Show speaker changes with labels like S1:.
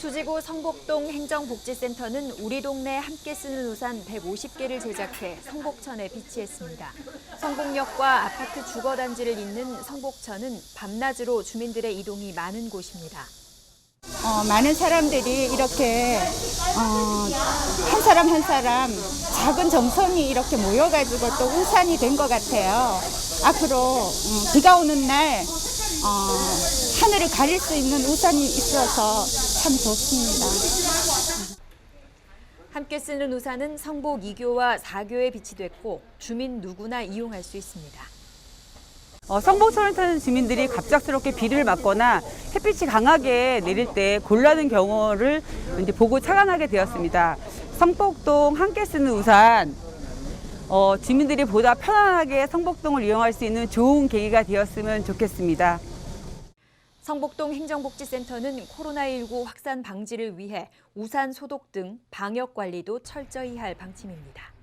S1: 수지구 성복동 행정복지센터는 우리 동네 함께 쓰는 우산 150개를 제작해 성복천에 비치했습니다. 성북역과 아파트 주거단지를 잇는 성복천은 밤낮으로 주민들의 이동이 많은 곳입니다.
S2: 어, 많은 사람들이 이렇게 어, 한 사람 한 사람 작은 정성이 이렇게 모여가지고 또 우산이 된 것 같아요. 앞으로 음, 비가 오는 날 어, 하늘을 가릴 수 있는 우산이 있어서 참 좋습니다.
S1: 함께 쓰는 우산은 성복 2교와 4교에 비치됐고 주민 누구나 이용할 수 있습니다.
S3: 어, 성복천을 타는 주민들이 갑작스럽게 비를 맞거나 햇빛이 강하게 내릴 때 곤란한 경우를 이제 보고 착안하게 되었습니다. 성복동 함께 쓰는 우산, 어, 주민들이 보다 편안하게 성복동을 이용할 수 있는 좋은 계기가 되었으면 좋겠습니다.
S1: 성복동 행정복지센터는 코로나19 확산 방지를 위해 우산 소독 등 방역 관리도 철저히 할 방침입니다.